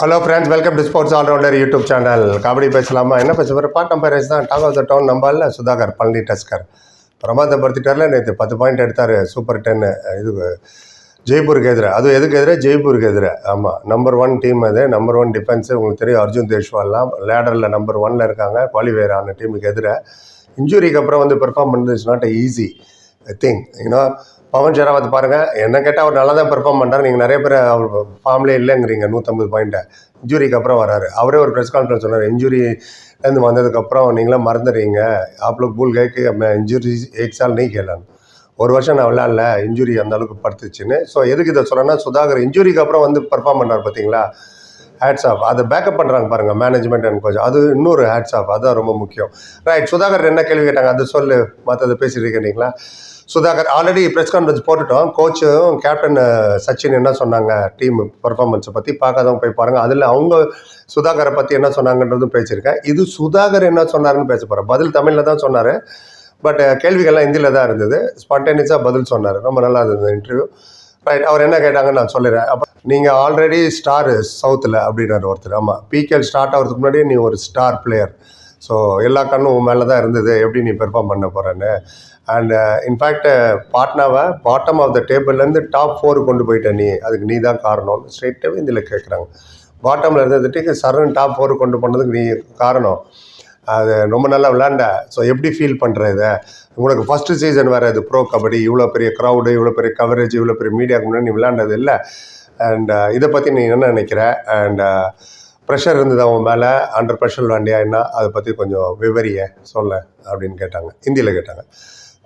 Hello friends welcome to sports allrounder YouTube channel kabaddi பேசலாமா? என்ன பேச போகிற பாட் நம்பர் தான் டாக் ஆஃப் த டவுன் நம்பரில் சுதாகர் பழனி டஸ்கர். பிரமாத நேற்று பத்து பாயிண்ட் எடுத்தார் சூப்பர் டென்னு இது ஜெய்ப்பூருக்கு எதிராக அதுவும் எதுக்கு எதிராக ஜெய்ப்பூருக்கு எதிராக ஆமாம் நம்பர் ஒன் டீம் அது நம்பர் ஒன் டிஃபென்ஸு உங்களுக்கு தெரியும் அர்ஜுன் தேஷ்வால்லாம் லேடரில் நம்பர் ஒனில் இருக்காங்க குவாலிஃபையர் ஆன டீமுக்கு எதிராக இன்ஜுரிக்கு அப்புறம் வந்து பெர்ஃபார்ம் பண்ணுறது இட்ஸ் நாட் ஈஸி திங் ஏன்னா பவன் ஷெராவத் பாருங்கள் என்ன கேட்டால் அவர் நல்லா தான் பெர்ஃபார்ம் பண்ணுறாரு நீங்கள் நிறைய பேர் அவர் ஃபார்ம்லே இல்லைங்கிறீங்க நூற்றம்பது பாயிண்ட்டை இன்ஜுரிக்கு அப்புறம் வராரு. அவரே ஒரு ப்ரெஸ் கான்ஃபரன்ஸ் சொன்னார். இன்ஜுரிலேருந்து வந்ததுக்கப்புறம் நீங்களாம் மறந்துடுறீங்க. ஆப்லோ பூல் கேக்கு இன்ஜுரி எக்ஸால் நீ கேளான்னு ஒரு வருஷம் நான் விளாட்ல இன்ஜுரி அந்த அளவுக்கு படுத்துச்சுன்னு. ஸோ எதுக்கு இதை சொல்கிறேன்னா சுதாகர் இன்ஜுரிக்கு அப்புறம் வந்து பெர்ஃபார்ம் பண்ணார் பார்த்தீங்களா ஹேட்ஸ் ஆஃப் அதை பேக்கப் பண்ணுறாங்க பாருங்கள் மேனேஜ்மெண்ட் அண்ட் கோச் அது இன்னொரு ஹேட்ஸ் ஆஃப் அதுதான் ரொம்ப முக்கியம். ரைட் சுதாகர் என்ன கேள்வி கேட்டாங்க? அது சொல்லு. மற்றது பேசிட்டு இருக்கீங்களா சுதாகர் ஆல்ரெடி ப்ரெஸ் கான்ஃபரன்ஸ் போட்டுட்டோம். கோச்சும் கேப்டன் சச்சின் என்ன சொன்னாங்க? டீம் பர்ஃபார்மன்ஸை பற்றி பார்க்காதவங்க போய் பாருங்கள் அதில் அவங்க சுதாகரை பற்றி என்ன சொன்னாங்கன்றதும் பேசியிருக்கேன். இது சுதாகர் என்ன சொன்னாருன்னு பேச போகிறேன் பதில் தமிழில் தான் சொன்னார். பட் கேள்விகள்லாம் ஹிந்தியில் தான் இருந்தது. ஸ்பான்டேனியஸாக பதில் சொன்னார். ரொம்ப நல்லா இருந்தது இன்டர்வியூ ரைட் அவர் என்ன கேட்டாங்கன்னு நான் சொல்லிடுறேன். அப்போ நீங்கள் ஆல்ரெடி ஸ்டார் சவுத்தில் அப்படின்னாரு ஒருத்தர். ஆமாம் பிகேஎல் ஸ்டார்ட் ஆகிறதுக்கு முன்னாடியே நீ ஒரு ஸ்டார் பிளேயர் ஸோ எல்லா கண்ணும் உன் மேலே தான் இருந்தது. எப்படி நீ பெர்ஃபார்ம் பண்ண போகிறேன்னு அண்ட் இன்ஃபேக்ட் பாட்னாவை பாட்டம் ஆஃப் த டேபிள்லேருந்து டாப் ஃபோர் கொண்டு போயிட்ட நீ. அதுக்கு நீ தான் காரணம். ஸ்ட்ரெயிட்டாகவே இதில் கேட்குறாங்க பாட்டமில் இருந்ததுட்டு சரண் டாப் ஃபோர் கொண்டு போனதுக்கு நீ காரணம். அது ரொம்ப நல்லா விளாண்ட. ஸோ எப்படி ஃபீல் பண்ணுற இதை? உனக்கு ஃபஸ்ட்டு சீசன் வேறு இது ப்ரோ கபடி இவ்வளோ பெரிய க்ரௌடு இவ்வளோ பெரிய கவரேஜ் இவ்வளோ பெரிய மீடியாவுக்கு முன்னாடி நீ விளாண்டது இல்லை. அண்ட் இதை பற்றி நீ என்ன நினைக்கிற? அண்ட் ப்ரெஷர் இருந்தது அவன் மேலே? அண்டர் ப்ரெஷர் விளாண்டியா என்ன? அதை பற்றி கொஞ்சம் விவரிய சொல்ல அப்படின்னு கேட்டாங்க. ஹிந்தியில் கேட்டாங்க.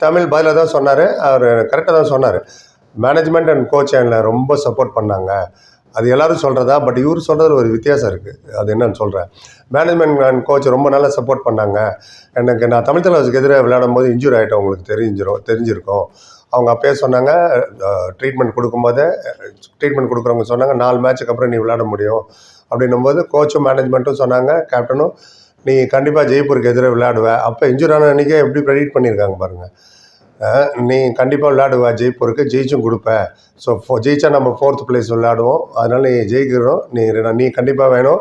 தமிழ் பதிலாக தான் சொன்னார். அவர் கரெக்டாக தான் சொன்னார். மேனேஜ்மெண்ட் அண்ட் கோச் என்னை ரொம்ப சப்போர்ட் பண்ணாங்க. அது எல்லாரும் சொல்கிறதா பட் இவர் சொல்கிறது ஒரு வித்தியாசம் இருக்குது அது என்னன்னு சொல்கிறேன் மேனேஜ்மெண்ட் அண்ட் கோச் ரொம்ப நல்லா சப்போர்ட் பண்ணாங்க. எனக்கு நான் தமிழ் தலைவருக்கு எதிராக விளையாடும் போது இன்ஜூரி ஆகிட்டோம் உங்களுக்கு தெரிஞ்சிரும் தெரிஞ்சிருக்கும். அவங்க அப்பயே சொன்னாங்க ட்ரீட்மெண்ட் கொடுக்கும்போது ட்ரீட்மெண்ட் கொடுக்குறவங்க சொன்னாங்க நாலு மேட்ச்சுக்கு அப்புறம் நீ விளையாட முடியும். அப்படின்னும் போது கோச்சும் மேனேஜ்மெண்ட்டும் சொன்னாங்க கேப்டனும் நீ கண்டிப்பாக ஜெய்ப்பூருக்கு எதிராக விளையாடுவேன் அப்போ இன்ஜூரி ஆன அன்றைக்கே எப்படி ப்ரெடிக்ட் பண்ணியிருக்காங்க பாருங்கள் நீ கண்டிப்பாக விளையாடுவ. ஜெய்ப்பூருக்கு ஜெயிச்சும் கொடுப்ப. ஸோ ஃபோ ஜெயிச்சா நம்ம ஃபோர்த் பிளேஸ் விளையாடுவோம். அதனால் நீ ஜெயிக்கிறோம். நீ நீ கண்டிப்பாக வேணும்.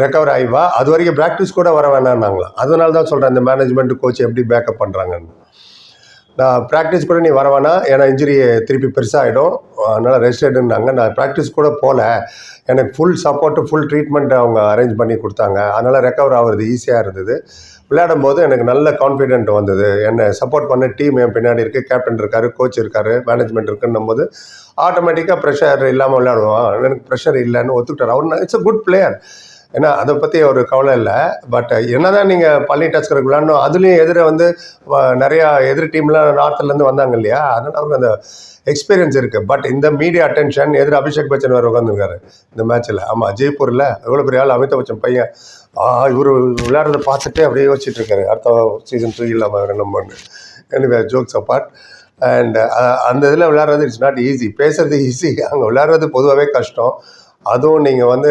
ரெக்கவர் ஆகிவா அது வரைக்கும் ப்ராக்டிஸ் கூட வர வேணாம்னாங்களாம் அதனால தான் சொல்கிறேன் அந்த மேனேஜ்மெண்ட் கோச் எப்படி பேக்கப் பண்ணுறாங்கன்னு நான் ப்ராக்டிஸ் கூட நீ வர ஏன்னா இன்ஜுரி திருப்பி பெருசாகிடும் அதனால் ரெஸ்ட் எடுன்னாங்க நான் ப்ராக்டிஸ் கூட போகல எனக்கு ஃபுல் சப்போர்ட்டு ஃபுல் ட்ரீட்மெண்ட் அவங்க அரேஞ்ச் பண்ணி கொடுத்தாங்க. அதனால் ரெக்கவர் ஆகுறது ஈஸியாக இருந்தது. விளையாடும் போது எனக்கு நல்ல கான்ஃபிடென்ட் வந்தது. என்னை சப்போர்ட் பண்ண டீம் என் பின்னாடி இருக்குது கேப்டன் இருக்கார் கோச் இருக்கார் மேனேஜ்மெண்ட் இருக்குன்னும் போது ஆட்டோமேட்டிக்காக ப்ரெஷர் இல்லாமல் விளையாடுவான் எனக்கு ப்ரெஷர் இல்லைன்னு ஒத்துக்கிட்டார். அவர் இட்ஸ் அ குட் பிளேயர் ஏன்னா அதை பற்றி ஒரு கவலை இல்லை. பட் என்னதான் நீங்கள் பள்ளி டஸ்கருக்கு விளையாடணும் அதுலேயும் எதிர வந்து வ- நிறையா எதிர் டீம்லாம் நார்த்துலேருந்து வந்தாங்க இல்லையா? அதனால் அவருக்கு அந்த எக்ஸ்பீரியன்ஸ் இருக்குது பட் இந்த மீடியா அட்டென்ஷன் எதிர அபிஷேக் பச்சன் வேறு உட்காந்துருக்காரு இந்த மேட்ச்சில் ஆமாம் ஜெய்ப்பூரில் எவ்வளோ பெரிய ஆள்? அமிதாப் பச்சன் பையன். ஆ இவர் விளையாடுறத பார்த்துட்டே அப்படியே யோசிச்சுட்டு இருக்காரு அடுத்த சீசன் டூ இல்லாமல் நம்மன்னு எனவே ஜோக்ஸ் அப்பார்ட் அண்ட் அந்த இதில் விளையாடுறது இட்ஸ் நாட் ஈஸி பேசுறது ஈஸி அங்கே விளையாடுறது பொதுவாகவே கஷ்டம். அதுவும் நீங்கள் வந்து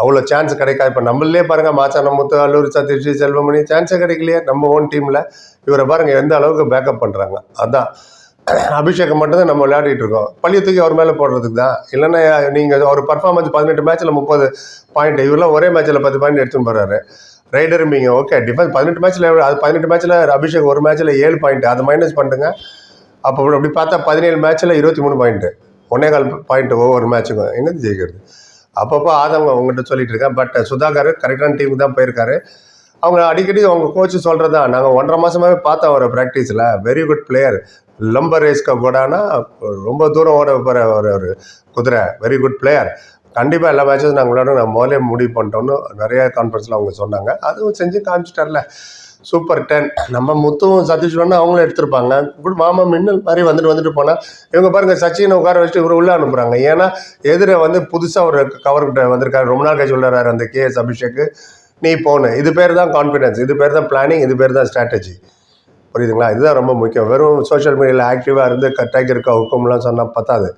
அவ்வளோ சான்ஸ் கிடைக்காது. இப்போ நம்மளே பாருங்கள் மாச்சான முத்து அல்லூர் சதீஷ் செல்வமணி சான்ஸே கிடைக்கலையே நம்ம ஓன் டீமில் இவரை பாருங்கள் எந்த அளவுக்கு பேக்கப் பண்ணுறாங்க அதான். அபிஷேகம் மட்டும்தான் நம்ம விளையாடிட்டு இருக்கோம். பள்ளியை தூக்கி அவர் மேலே போடுறதுக்கு தான். இல்லைன்னா நீங்கள் ஒரு பர்ஃபார்மன்ஸ் பதினெட்டு மேட்ச்சில் முப்பது பாயிண்ட் இவரெல்லாம் ஒரே மேட்ச்சில் பத்து பாயிண்ட் எடுத்துன்னு போகிறாரு ரைடர் மீங்க ஓகே டிஃபென்ஸ் பதினெட்டு மேட்ச்சில் அது பதினெட்டு மேட்ச்சில் அபிஷேக் ஒரு மேட்ச்சில் ஏழு பாயிண்ட் அதை மைனஸ் பண்ணுங்க அப்போ அப்படி பார்த்தா பதினேழு மேட்ச்சில் இருபத்தி மூணு பாயிண்ட்டு ஒன்னே கால் பாயிண்ட் ஒவ்வொரு மேட்சுக்கும் என்னது ஜெயிக்கிறது? அப்பப்போ ஆதவங்க உங்கள்கிட்ட சொல்லிட்டு இருக்கேன் பட் சுதாகர் கரெக்டான டீமுக்கு தான் போயிருக்காரு. அவங்க அடிக்கடி அவங்க கோச் சொல்கிறது தான் நாங்கள் ஒன்றரை மாதமாகவே பார்த்தோம் அவரை ப்ராக்டிஸில் வெரி குட் பிளேயர் லம்பர் ரேஸ்க்கு கூடனா ரொம்ப தூரம் ஓட போகிற ஒரு ஒரு குதிரை. வெரி குட் பிளேயர் கண்டிப்பாக எல்லா மேட்சஸும் நாங்களோட நான் முதலே முடிவு பண்ணிட்டோம்னு நிறைய கான்ஃபரன்ஸில் அவங்க சொன்னாங்க. அதுவும் செஞ்சு காமிச்சிட்டார்ல. சூப்பர் டென் நம்ம முத்துவும் சதீஷ் வேணா அவங்களும் எடுத்திருப்பாங்க. இப்படி மாமா மின்னல் மாதிரி வந்துட்டு வந்துட்டு போனால் இவங்க பாருங்க சச்சினை உட்கார வச்சுட்டு இவர் உள்ளே அனுப்புகிறாங்க ஏன்னா எதிர வந்து புதுசாக ஒரு கவர்கிட்ட வந்திருக்காரு. ரொம்ப நாள் கழிச்சு விளையாடுறாரு அந்த கேஎஸ் அபிஷேக்கு. நீ போன இது பேர் தான் கான்ஃபிடன்ஸ் இது பேர் தான் பிளானிங் இது பேர் தான் ஸ்ட்ராட்டஜி புரியுதுங்களா? இதுதான் ரொம்ப முக்கியம். வெறும் சோஷியல் மீடியாவில் ஆக்டிவாக இருந்து கட்டாக்கி இருக்க ஹுக்கம்லாம் சொன்னால் பத்தாது.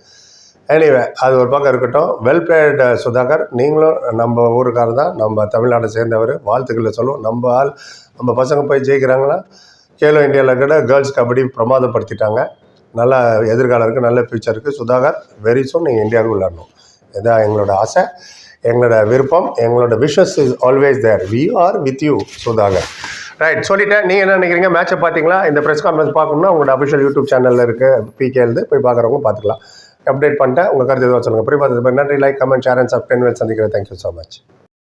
எனிவே அது ஒரு பக்கம் இருக்கட்டும். வெல் uh, சுதாகர் நீங்களும் நம்ம ஊருக்காரர் தான். நம்ம தமிழ்நாட்டை சேர்ந்தவர். வாழ்த்துக்களை சொல்லுவோம். நம்ம ஆள் நம்ம பசங்க போய் ஜெயிக்கிறாங்களா? கேலோ இந்தியாவில் கூட கேர்ள்ஸ் கபடி பிரமாதப்படுத்திட்டாங்க. நல்ல எதிர்காலம் இருக்குது நல்ல ஃப்யூச்சர் இருக்குது சுதாகர் வெரி சூன் நீங்கள் இந்தியாவுக்கு விளையாடணும் இதான் எங்களோட ஆசை எங்களோட விருப்பம் எங்களோட wishes is always there we are with you Sudhakar. Right சொல்லிட்டேன். நீங்கள் என்ன நினைக்கிறீங்க? மேட்சை பார்த்தீங்களா? இந்த ப்ரெஸ் கான்ஃபரன்ஸ் பார்க்கணும்னா உங்களோட அஃபிஷியல் யூடியூப் சேனலில் இருக்குது பிகே போய் பார்க்குறவங்க பார்த்துக்கலாம். அப்டேட் பண்ணிட்டேன். உங்கள் கருத்து எதுவும் சொல்லுங்கள் புரிய நன்றி like comment share and subscribe சந்திக்கிறேன் தேங்க்யூ ஸோ மச்